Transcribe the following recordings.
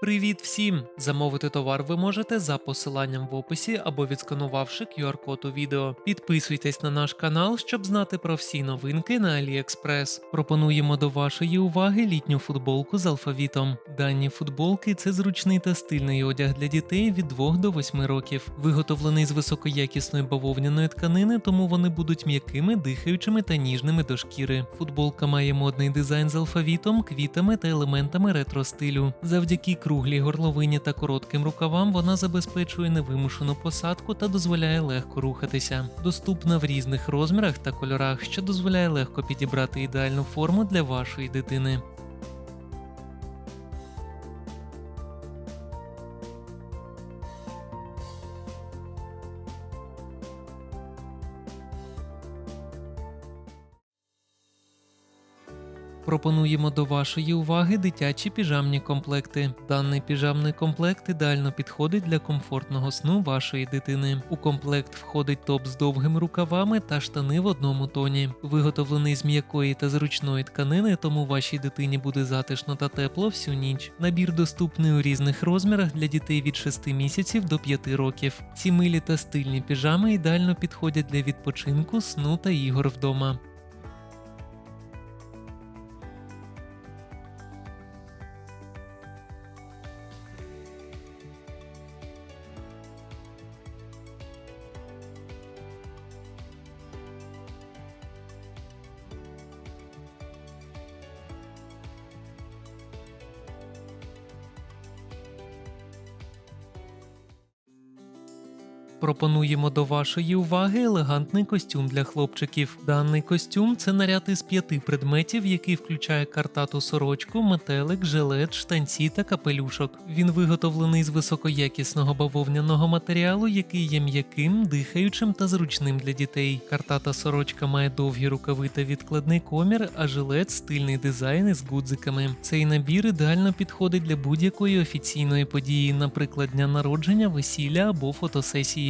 Привіт всім! Замовити товар ви можете за посиланням в описі або відсканувавши QR-код у відео. Підписуйтесь на наш канал, щоб знати про всі новинки на AliExpress. Пропонуємо до вашої уваги літню футболку з алфавітом. Дані футболки це зручний та стильний одяг для дітей від 2 до 8 років. Виготовлений з високоякісної бавовняної тканини, тому вони будуть м'якими, дихаючими та ніжними до шкіри. Футболка має модний дизайн з алфавітом, квітами та елементами ретро-стилю. Завдяки круглій горловині та коротким рукавам вона забезпечує невимушену посадку та дозволяє легко рухатися. Доступна в різних розмірах та кольорах, що дозволяє легко підібрати ідеальну форму для вашої дитини. Пропонуємо до вашої уваги дитячі піжамні комплекти. Даний піжамний комплект ідеально підходить для комфортного сну вашої дитини. У комплект входить топ з довгими рукавами та штани в одному тоні. Виготовлений з м'якої та зручної тканини, тому вашій дитині буде затишно та тепло всю ніч. Набір доступний у різних розмірах для дітей від 6 місяців до 5 років. Ці милі та стильні піжами ідеально підходять для відпочинку, сну та ігор вдома. Пропонуємо до вашої уваги елегантний костюм для хлопчиків. Даний костюм це наряд із п'яти предметів, який включає картату сорочку, метелик, жилет, штанці та капелюшок. Він виготовлений з високоякісного бавовняного матеріалу, який є м'яким, дихаючим та зручним для дітей. Картата сорочка має довгі рукави та відкладний комір, а жилет стильний дизайн із гудзиками. Цей набір ідеально підходить для будь-якої офіційної події, наприклад, дня народження, весілля або фотосесії.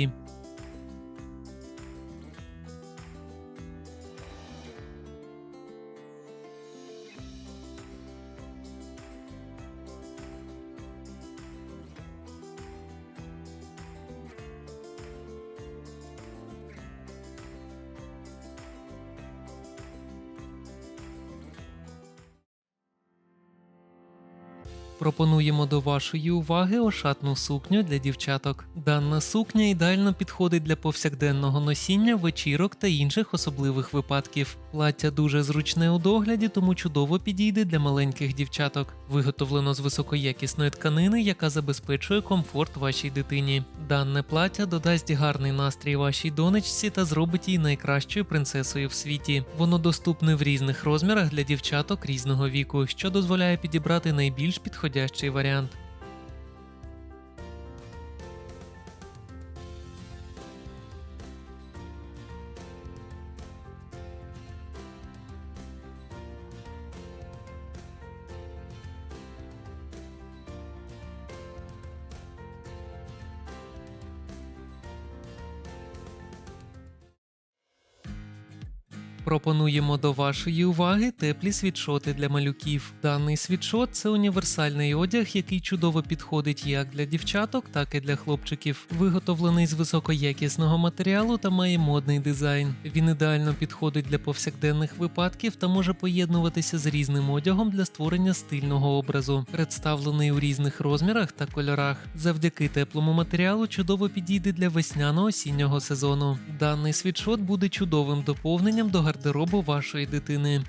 Пропонуємо до вашої уваги ошатну сукню для дівчаток. Дана сукня ідеально підходить для повсякденного носіння, вечірок та інших особливих випадків. Плаття дуже зручне у догляді, тому чудово підійде для маленьких дівчаток. Виготовлено з високоякісної тканини, яка забезпечує комфорт вашій дитині. Дане плаття додасть гарний настрій вашій донечці та зробить її найкращою принцесою в світі. Воно доступне в різних розмірах для дівчаток різного віку, що дозволяє підібрати найбільш підходящий варіант. Пропонуємо до вашої уваги теплі світшоти для малюків. Даний світшот це універсальний одяг, який чудово підходить як для дівчаток, так і для хлопчиків. Виготовлений з високоякісного матеріалу та має модний дизайн. Він ідеально підходить для повсякденних випадків та може поєднуватися з різним одягом для створення стильного образу. Представлений у різних розмірах та кольорах. Завдяки теплому матеріалу чудово підійде для весняно-осіннього сезону. Даний світшот буде чудовим доповненням до гардеробу вашої дитини.